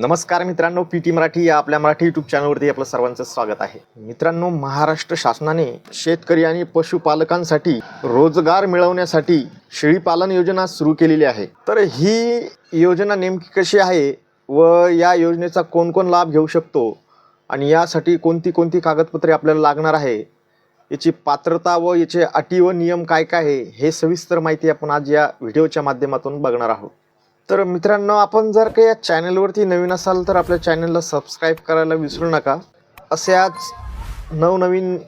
नमस्कार मित्रांनो P T Marathi या आपल्या मराठी यूट्यूब चॅनलवरती आपलं सर्वांचं स्वागत आहे. मित्रांनो महाराष्ट्र शासनाने शेतकरी आणि पशुपालकांसाठी रोजगार मिळवण्यासाठी शेळीपालन योजना सुरू केलेली आहे. तर ही योजना नेमकी कशी आहे व या योजनेचा कोण कोण लाभ घेऊ शकतो आणि यासाठी कोणती कोणती कागदपत्रे आपल्याला लागणार आहे याची पात्रता व याचे अटी व नियम काय काय आहे हे सविस्तर माहिती आपण आज या व्हिडिओच्या माध्यमातून बघणार आहोत. तर मित्रांनो आपण जर का या चॅनलवरती नवीन असाल तर आपल्या चॅनलला सबस्क्राईब करायला विसरू नका. अशाच नवनवीन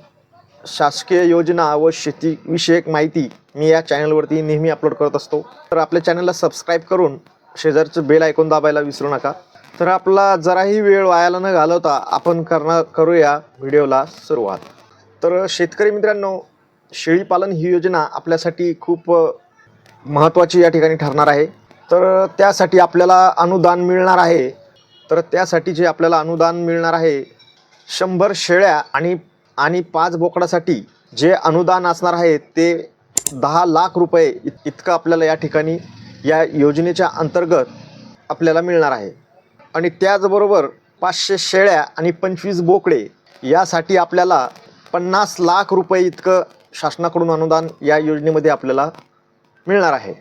शासकीय योजना व शेतीविषयक माहिती मी या चॅनलवरती नेहमी अपलोड करत असतो. तर आपल्या चॅनलला सबस्क्राईब करून शेजारचं बेल ऐकून दाबायला विसरू नका. तर आपला जराही वेळ वायाला न घालवता आपण करणार करूया व्हिडिओला सुरुवात. तर शेतकरी मित्रांनो शेळीपालन ही योजना आपल्यासाठी खूप महत्त्वाची या ठिकाणी ठरणार आहे. तर त्यासाठी आपल्याला अनुदान मिळणार आहे. तर त्यासाठी जे आपल्याला अनुदान मिळणार आहे शंभर शेळ्या आणि आणि पाच बोकडासाठी जे अनुदान असणार आहे ते दहा लाख रुपये इत इतकं आपल्याला या ठिकाणी या योजनेच्या अंतर्गत आपल्याला मिळणार आहे. आणि त्याचबरोबर पाचशे शेळ्या आणि पंचवीस बोकडे यासाठी आपल्याला पन्नास लाख रुपये इतकं शासनाकडून अनुदान या योजनेमध्ये आपल्याला मिळणार आहे.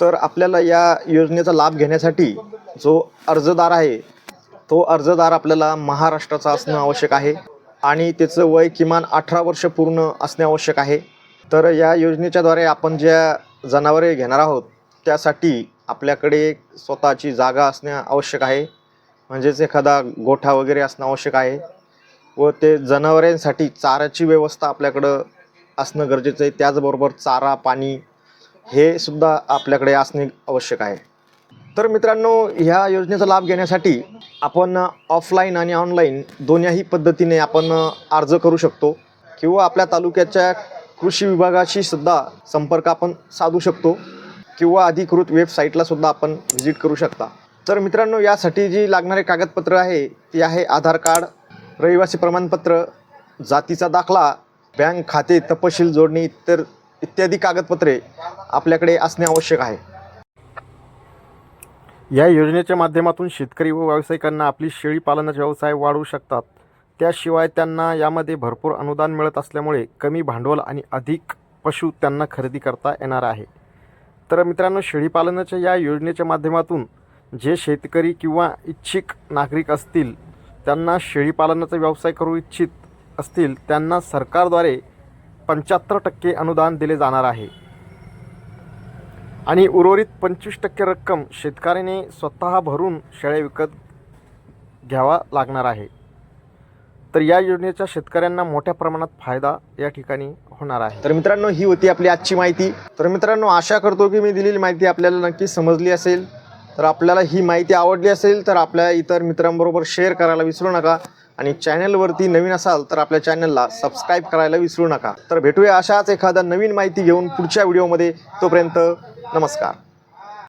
तर आपल्याला या योजनेचा लाभ घेण्यासाठी जो अर्जदार आहे तो अर्जदार आपल्याला महाराष्ट्राचा असणं आवश्यक आहे आणि त्याचं वय किमान अठरा वर्ष पूर्ण असणे आवश्यक आहे. तर या योजनेच्याद्वारे आपण ज्या जनावरे घेणार आहोत त्यासाठी आपल्याकडे स्वतःची जागा असणे आवश्यक आहे. म्हणजेच एखादा गोठा वगैरे असणं आवश्यक आहे व ते जनावरांसाठी चाऱ्याची व्यवस्था आपल्याकडं असणं गरजेचं आहे. त्याचबरोबर चारा पाणी हे सुद्धा आपल्याकडे असणे आवश्यक आहे. तर मित्रांनो ह्या योजनेचा लाभ घेण्यासाठी आपण ऑफलाईन आणि ऑनलाईन दोन्ही पद्धतीने आपण अर्ज करू शकतो किंवा आपल्या तालुक्याच्या कृषी विभागाशी सुद्धा संपर्क आपण साधू शकतो किंवा अधिकृत वेबसाईटला सुद्धा आपण व्हिजिट करू शकता. तर मित्रांनो यासाठी जी लागणारे कागदपत्र आहे ती आहे आधार कार्ड रहिवासी प्रमाणपत्र जातीचा दाखला बँक खाते तपशील जोडणी इतर इत्यादी कागदपत्रे आपल्याकडे असणे आवश्यक आहे. या योजनेच्या माध्यमातून शेतकरी व व्यावसायिकांना आपली शेळी पालनाचा व्यवसाय वाढवू शकतात. त्याशिवाय त्यांना यामध्ये भरपूर अनुदान मिळत असल्यामुळे कमी भांडवल आणि अधिक पशु त्यांना खरेदी करता येणार आहे. तर मित्रांनो शेळीपालनाच्या या योजनेच्या माध्यमातून जे शेतकरी किंवा इच्छिक नागरिक असतील त्यांना शेळीपालनाचा व्यवसाय करू इच्छित असतील त्यांना सरकारद्वारे पंच्याहत्तर टक्के अनुदान दिले जाणार आहे. आणि उर्वरित पंचवीस टक्के रक्कम शेतकऱ्याने स्वतः भरून शेळ्या विकत घ्यावा लागणार आहे. तर या योजनेचा शेतकऱ्यांना मोठ्या प्रमाणात फायदा या ठिकाणी होणार आहे. तर मित्रांनो ही होती आपली आजची माहिती. तर मित्रांनो आशा करतो की मी दिलेली माहिती आपल्याला नक्की समजली असेल. तर आपल्याला ही माहिती आवडली असेल तर आपल्या इतर मित्रांबरोबर शेअर करायला विसरू नका. आणि चॅनलवरती नवीन असाल तर आपल्या चॅनलला सबस्क्राईब करायला विसरू नका. तर भेटूया अशाच एखादा नवीन माहिती घेऊन पुढच्या व्हिडिओमध्ये. तोपर्यंत नमस्कार.